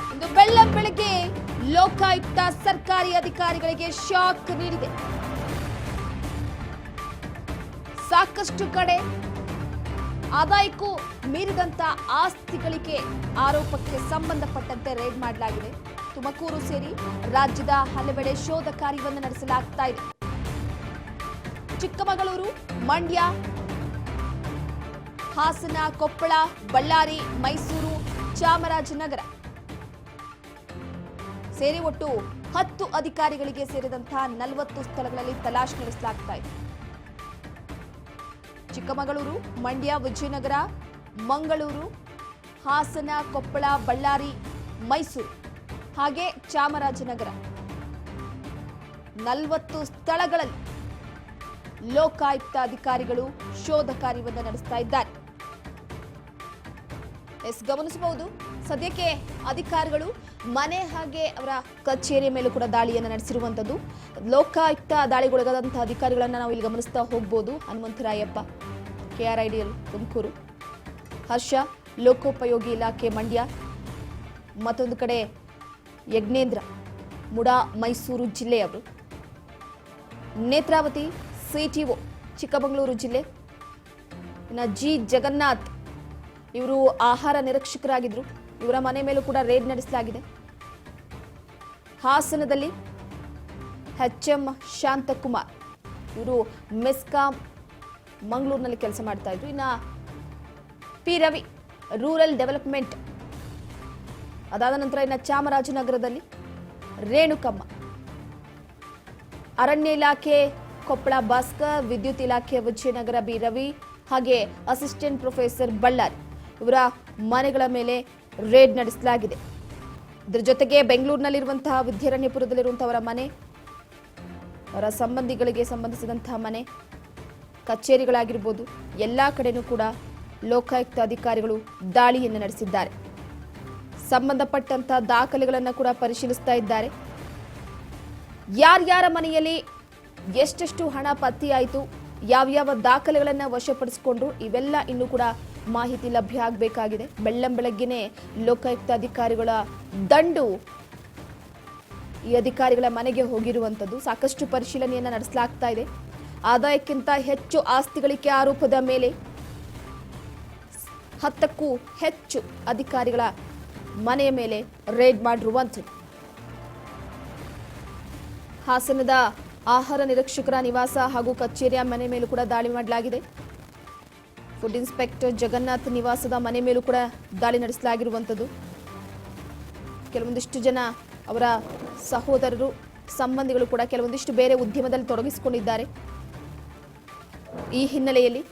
ಇಂದು ಬೆಳ್ಳಂ ಬೆಳಗ್ಗೆ ಲೋಕಾಯುಕ್ತ ಸರ್ಕಾರಿ ಅಧಿಕಾರಿಗಳಿಗೆ ಶಾಕ್ ನೀಡಿದೆ. ಸಾಕಷ್ಟು ಕಡೆ ಆದಾಯಕ್ಕೂ ಮೀರಿದಂತ ಆಸ್ತಿಗಳಿಗೆ ಆರೋಪಕ್ಕೆ ಸಂಬಂಧಪಟ್ಟಂತೆ ರೇಡ್ ಮಾಡಲಾಗಿದೆ. ತುಮಕೂರು ಸೇರಿ ರಾಜ್ಯದ ಹಲವೆಡೆ ಶೋಧ ಕಾರ್ಯವನ್ನು ನಡೆಸಲಾಗ್ತಾ ಇದೆ. ಚಿಕ್ಕಮಗಳೂರು, ಮಂಡ್ಯ, ಹಾಸನ, ಕೊಪ್ಪಳ, ಬಳ್ಳಾರಿ, ಮೈಸೂರು, ಚಾಮರಾಜನಗರ ಸೇರಿ ಒಟ್ಟು ಹತ್ತು ಅಧಿಕಾರಿಗಳಿಗೆ ಸೇರಿದಂತಹ ನಲವತ್ತು ಸ್ಥಳಗಳಲ್ಲಿ ತಲಾಶ್ ನಡೆಸಲಾಗ್ತಾ ಇದೆ. ಚಿಕ್ಕಮಗಳೂರು, ಮಂಡ್ಯ, ವಿಜಯನಗರ, ಮಂಗಳೂರು, ಹಾಸನ, ಕೊಪ್ಪಳ, ಬಳ್ಳಾರಿ, ಮೈಸೂರು, ಹಾಗೆ ಚಾಮರಾಜನಗರ. ನಲವತ್ತು ಸ್ಥಳಗಳಲ್ಲಿ ಲೋಕಾಯುಕ್ತ ಅಧಿಕಾರಿಗಳು ಶೋಧ ಕಾರ್ಯವನ್ನು ನಡೆಸ್ತಾ ಇದ್ದಾರೆ. ಎಸ್, ಗಮನಿಸಬಹುದು. ಸದ್ಯಕ್ಕೆ ಅಧಿಕಾರಿಗಳು ಮನೆ ಹಾಗೆ ಅವರ ಕಚೇರಿಯ ಮೇಲೂ ಕೂಡ ದಾಳಿಯನ್ನು ನಡೆಸಿರುವಂಥದ್ದು ಲೋಕಾಯುಕ್ತ ದಾಳಿಗೊಳಗಾದಂಥ ಅಧಿಕಾರಿಗಳನ್ನು ನಾವು ಇಲ್ಲಿ ಗಮನಿಸ್ತಾ ಹೋಗ್ಬೋದು. Hanumantharayappa K R I D Tumakuru. Harsha, ಲೋಕೋಪಯೋಗಿ ಇಲಾಖೆ ಮಂಡ್ಯ. ಮತ್ತೊಂದು ಕಡೆ ಯಜ್ಞೇಂದ್ರ, ಮುಡಾ, ಮೈಸೂರು ಜಿಲ್ಲೆಯವರು ನೇತ್ರಾವತಿ ಸಿಟಿಒ ಚಿಕ್ಕಮಗಳೂರು ಜಿಲ್ಲೆ. ಇನ್ನು ಜಿ ಜಗನ್ನಾಥ್ ಇವರು ಆಹಾರ ನಿರೀಕ್ಷಕರಾಗಿದ್ದರು ಇವರ ಮನೆ ಮೇಲೂ ಕೂಡ ರೇಡ್ ನಡೆಸಲಾಗಿದೆ. ಹಾಸನದಲ್ಲಿ ಎಚ್ ಎಂ ಶಾಂತಕುಮಾರ್. ಇವರು ಮೆಸ್ಕಾಂ, ಮಂಗಳೂರಿನಲ್ಲಿ ಕೆಲಸ ಮಾಡ್ತಾ ಇದ್ರು. ಇನ್ನು ಪಿ ರವಿ, ರೂರಲ್ ಡೆವಲಪ್ಮೆಂಟ್. ಅದಾದ ನಂತರ ಇನ್ನು ಚಾಮರಾಜನಗರದಲ್ಲಿ ರೇಣುಕಮ್ಮ. ಅರಣ್ಯ ಇಲಾಖೆ, ಕೊಪ್ಪಳ ಭಾಸ್ಕರ್, ವಿದ್ಯುತ್ ಇಲಾಖೆ, ವಿಜಯನಗರ ಬಿ ರವಿ, ಹಾಗೆ ಅಸಿಸ್ಟೆಂಟ್ ಪ್ರೊಫೆಸರ್ ಬಳ್ಳಾರಿ. ಇವರ ಮನೆಗಳ ಮೇಲೆ ರೇಡ್ ನಡೆಸಲಾಗಿದೆ. ಇದರ ಜೊತೆಗೆ ಬೆಂಗಳೂರಿನಲ್ಲಿರುವಂತಹ ವಿದ್ಯಾರಣ್ಯಪುರದಲ್ಲಿರುವಂತಹವರ ಮನೆ, ಅವರ ಸಂಬಂಧಿಗಳಿಗೆ ಸಂಬಂಧಿಸಿದಂತಹ ಮನೆ, ಕಚೇರಿಗಳಾಗಿರ್ಬೋದು, ಎಲ್ಲ ಕಡೆನೂ ಕೂಡ ಲೋಕಾಯುಕ್ತ ಅಧಿಕಾರಿಗಳು ದಾಳಿಯನ್ನು ನಡೆಸಿದ್ದಾರೆ. ಸಂಬಂಧಪಟ್ಟಂತಹ ದಾಖಲೆಗಳನ್ನು ಕೂಡ ಪರಿಶೀಲಿಸ್ತಾ ಇದ್ದಾರೆ. ಯಾರ್ಯಾರ ಮನೆಯಲ್ಲಿ ಎಷ್ಟೆಷ್ಟು ಹಣ ಪತ್ತೆಯಾಯಿತು ಯಾವ್ಯಾವ ದಾಖಲೆಗಳನ್ನು ವಶಪಡಿಸಿಕೊಂಡ್ರು, ಇವೆಲ್ಲ ಇನ್ನೂ ಕೂಡ ಮಾಹಿತಿ ಲಭ್ಯ ಆಗಬೇಕಾಗಿದೆ. ಬೆಳ್ಳಂ ಬೆಳಗ್ಗೆನೆ ಲೋಕಾಯುಕ್ತ ಅಧಿಕಾರಿಗಳ ದಂಡು ಈ ಅಧಿಕಾರಿಗಳ ಮನೆಗೆ ಹೋಗಿರುವಂಥದ್ದು. ಸಾಕಷ್ಟು ಪರಿಶೀಲನೆಯನ್ನು ನಡೆಸಲಾಗ್ತಾ ಇದೆ. ಆದಾಯಕ್ಕಿಂತ ಹೆಚ್ಚು ಆಸ್ತಿಗಳಿಕೆ ಆರೋಪದ ಮೇಲೆ ಹತ್ತಕ್ಕೂ ಹೆಚ್ಚು ಅಧಿಕಾರಿಗಳ ಮನೆಯ ಮೇಲೆ ರೇಡ್ ಮಾಡಿರುವಂಥದ್ದು. ಹಾಸನದ ಆಹಾರ ನಿರೀಕ್ಷಕರ ನಿವಾಸ ಹಾಗೂ ಕಚೇರಿಯ ಮನೆ ಮೇಲೂ ಕೂಡ ದಾಳಿ ಮಾಡಲಾಗಿದೆ. ಫುಡ್ ಇನ್ಸ್ಪೆಕ್ಟರ್ ಜಗನ್ನಾಥ್ ನಿವಾಸದ ಮನೆ ಮೇಲೂ ಕೂಡ ದಾಳಿ ನಡೆಸಲಾಗಿರುವಂಥದ್ದು. ಕೆಲವೊಂದಿಷ್ಟು ಜನ ಅವರ ಸಹೋದರರು, ಸಂಬಂಧಿಗಳು ಕೂಡ ಕೆಲವೊಂದಿಷ್ಟು ಬೇರೆ ಉದ್ಯಮದಲ್ಲಿ ತೊಡಗಿಸಿಕೊಂಡಿದ್ದಾರೆ. ಈ ಹಿನ್ನೆಲೆಯಲ್ಲಿ